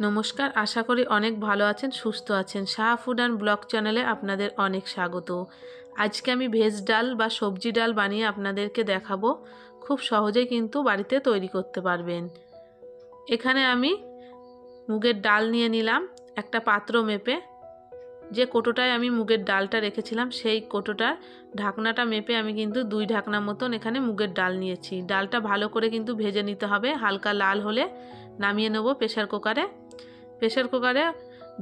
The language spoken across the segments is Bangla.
নমস্কার, আশা করি অনেক ভালো আছেন, সুস্থ আছেন। শাহ ফুড অ্যান্ড ব্লগ চ্যানেলে আপনাদের অনেক স্বাগত। আজকে আমি ভেজ ডাল বা সবজি ডাল বানিয়ে আপনাদেরকে দেখাবো। খুব সহজেই কিন্তু বাড়িতে তৈরি করতে পারবেন। এখানে আমি মুগের ডাল নিয়ে নিলাম, একটা পাত্র মেপে। যে কোটোটায় আমি মুগের ডালটা রেখেছিলাম, সেই কোটোটার ঢাকনাটা মেপে আমি কিন্তু দুই ঢাকনা মতন এখানে মুগের ডাল নিয়েছি। ডালটা ভালো করে কিন্তু ভেজে নিতে হবে, হালকা লাল হলে নামিয়ে নেব প্রেশার কুকারে। প্রেশার কুকারে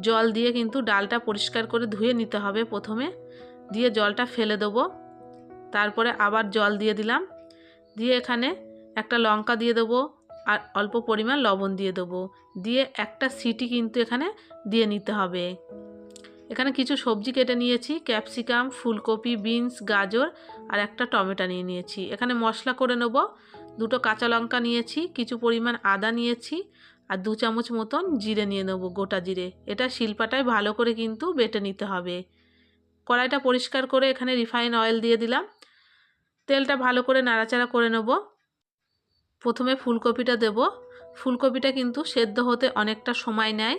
জল দিয়ে কিন্তু ডালটা পরিষ্কার করে ধুয়ে নিতে হবে প্রথমে। দিয়ে জলটা ফেলে দেবো। তারপরে আবার জল দিয়ে দিলাম। দিয়ে এখানে একটা লঙ্কা দিয়ে দেবো আর অল্প পরিমাণ লবণ দিয়ে দেবো। দিয়ে একটা সিটি কিন্তু এখানে দিয়ে নিতে হবে। এখানে কিছু সবজি কেটে নিয়েছি। ক্যাপসিকাম, ফুলকপি, বিনস, গাজর আর একটা টমেটো নিয়ে নিয়েছি। এখানে মশলা করে নেব। দুটো কাঁচা লঙ্কা নিয়েছি, কিছু পরিমাণ আদা নিয়েছি আর দু চামচ মতন জিরে নিয়ে নেব, গোটা জিরে। এটা শিলপাটায় ভালো করে কিন্তু বেটে নিতে হবে। কড়াইটা পরিষ্কার করে এখানে রিফাইন অয়েল দিয়ে দিলাম। তেলটা ভালো করে নাড়াচাড়া করে নেব। প্রথমে ফুলকপিটা দেব। ফুলকপিটা কিন্তু সেদ্ধ হতে অনেকটা সময় নেয়।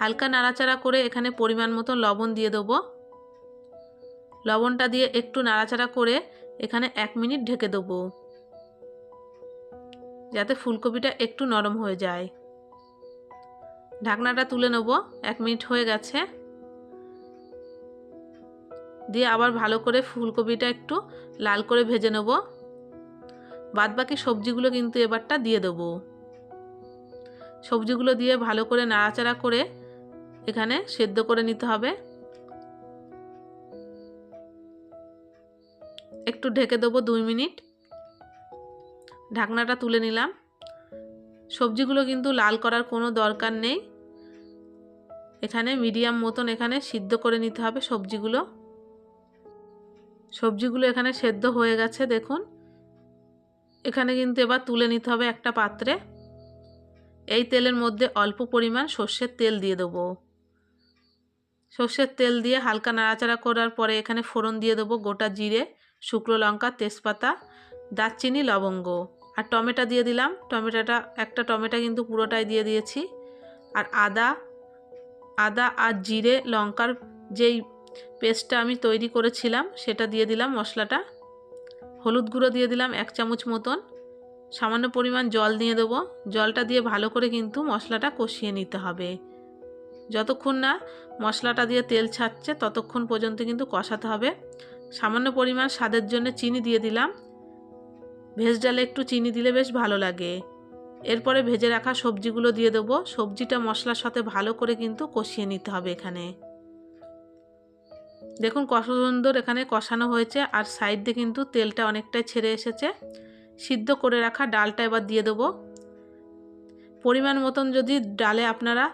হালকা নাড়াচাড়া করে এখানে পরিমাণ মতো লবণ দিয়ে দেবো। লবণটা দিয়ে একটু নাড়াচাড়া করে এখানে এক মিনিট ঢেকে দেবো। যাতে ফুলকপিটা একটু নরম হয়ে যায়। ঢাকনাটা তুলে নেব, এক মিনিট হয়ে গেছে। দিয়ে আবার ভালো করে ফুলকপিটা একটু লাল করে ভেজে নেব। বাদবাকি সবজিগুলো কিন্তু এবারটা দিয়ে দেব। সবজিগুলো দিয়ে ভালো করে নাড়াচাড়া করে এখানে সেদ্ধ করে নিতে হবে। একটু ঢেকে দেবো দুই মিনিট। ঢাকনাটা তুলে নিলাম। সবজিগুলো কিন্তু লাল করার কোনো দরকার নেই। এখানে মিডিয়াম মতন এখানে সিদ্ধ করে নিতে হবে সবজিগুলো। সবজিগুলো এখানে সেদ্ধ হয়ে গেছে, দেখুন। এখানে কিন্তু এবার তুলে নিতে হবে একটা পাত্রে। এই তেলের মধ্যে অল্প পরিমাণ সর্ষের তেল দিয়ে দেবো। সর্ষের তেল দিয়ে হালকা নাড়াচাড়া করার পরে এখানে ফোড়ন দিয়ে দেবো গোটা জিরে, শুকনো লঙ্কা, তেজপাতা, দারচিনি, লবঙ্গ। আর টমেটো দিয়ে দিলাম। টমেটোটা, একটা টমেটো কিন্তু পুরোটাই দিয়ে দিয়েছি। আর আদা আদা আর জিরে, লঙ্কার যেই পেস্টটা আমি তৈরি করেছিলাম, সেটা দিয়ে দিলাম মশলাটা। হলুদ গুঁড়ো দিয়ে দিলাম এক চামচ মতন। সামান্য পরিমাণ জল দিয়ে দেবো। জলটা দিয়ে ভালো করে কিন্তু মশলাটা কষিয়ে নিতে হবে। যতক্ষণ না মশলাটা দিয়ে তেল ছাড়ছে, ততক্ষণ পর্যন্ত কিন্তু কষাতে হবে। সামান্য পরিমাণ স্বাদের জন্য চিনি দিয়ে দিলাম। ভেজ ডালে একটু চিনি দিলে বেশ ভালো লাগে। এরপরে ভেজে রাখা সবজিগুলো দিয়ে দেবো। সবজিটা মশলার সাথে ভালো করে কিন্তু কষিয়ে নিতে হবে এখানে। দেখুন কত সুন্দর এখানে কষানো হয়েছে আর সাইড দিয়ে কিন্তু তেলটা অনেকটাই ছেড়ে এসেছে। সিদ্ধ করে রাখা ডালটা এবার দিয়ে দেবো। পরিমাণ মতন যদি ডালে আপনারা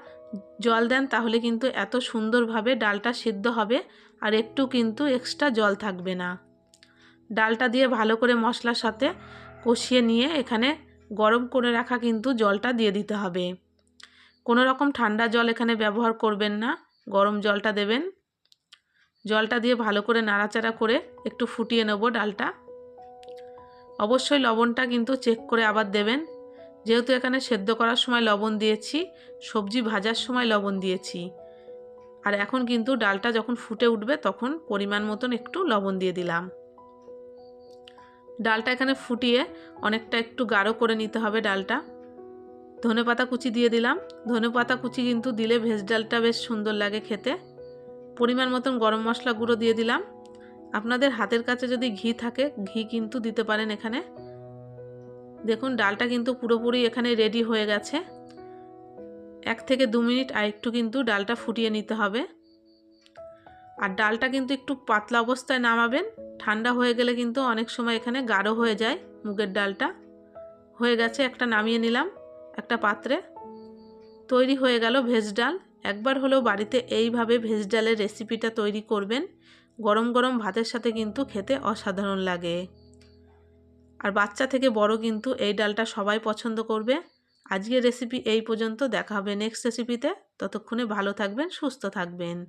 জল দেন তাহলে কিন্তু এত সুন্দরভাবে ডালটা সিদ্ধ হবে আর একটু কিন্তু এক্সট্রা জল থাকবে না। ডালটা দিয়ে ভালো করে মশলার সাথে কষিয়ে নিয়ে এখানে গরম করে রাখা কিন্তু জলটা দিয়ে দিতে হবে। কোনো রকম ঠান্ডা জল এখানে ব্যবহার করবেন না, গরম জলটা দেবেন। জলটা দিয়ে ভালো করে নাড়াচাড়া করে একটু ফুটিয়ে নেব ডালটা। অবশ্যই লবণটা কিন্তু চেক করে আবার দেবেন। যেহেতু এখানে সেদ্ধ করার সময় লবণ দিয়েছি, সবজি ভাজার সময় লবণ দিয়েছি। আর এখন কিন্তু ডালটা যখন ফুটে উঠবে তখন পরিমাণ মতন একটু লবণ দিয়ে দিলাম। ডালটা এখানে ফুটিয়ে অনেকটা একটু গাঢ় করে নিতে হবে ডালটা। ধনে পাতা কুচি দিয়ে দিলাম। ধনে পাতা কুচি কিন্তু দিলে ভেজ ডালটা বেশ সুন্দর লাগে খেতে। পরিমাণ মতন গরম মশলা গুঁড়ো দিয়ে দিলাম। আপনাদের হাতের কাছে যদি ঘি থাকে, ঘি কিন্তু দিতে পারেন এখানে। দেখুন, ডালটা কিন্তু পুরোপুরি এখানে রেডি হয়ে গেছে। এক থেকে দু মিনিট আর একটু কিন্তু ডালটা ফুটিয়ে নিতে হবে। আর ডালটা কিন্তু একটু পাতলা অবস্থায় নামাবেন। ঠান্ডা হয়ে গেলে কিন্তু অনেক সময় এখানে গাঢ় হয়ে যায় মুগের ডালটা। হয়ে গেছে, একটা নামিয়ে নিলাম, একটা পাত্রে। তৈরি হয়ে গেল ভেজ ডাল। একবার হলেও বাড়িতে এইভাবে ভেজ ডালের রেসিপিটা তৈরি করবেন। গরম গরম ভাতের সাথে কিন্তু খেতে অসাধারণ লাগে। আর বাচ্চা থেকে বড় কিন্তু এই ডালটা সবাই পছন্দ করবে। আজকের রেসিপি এই পর্যন্ত। দেখা হবে নেক্সট রেসিপিতে। ততক্ষণে ভালো থাকবেন, সুস্থ থাকবেন।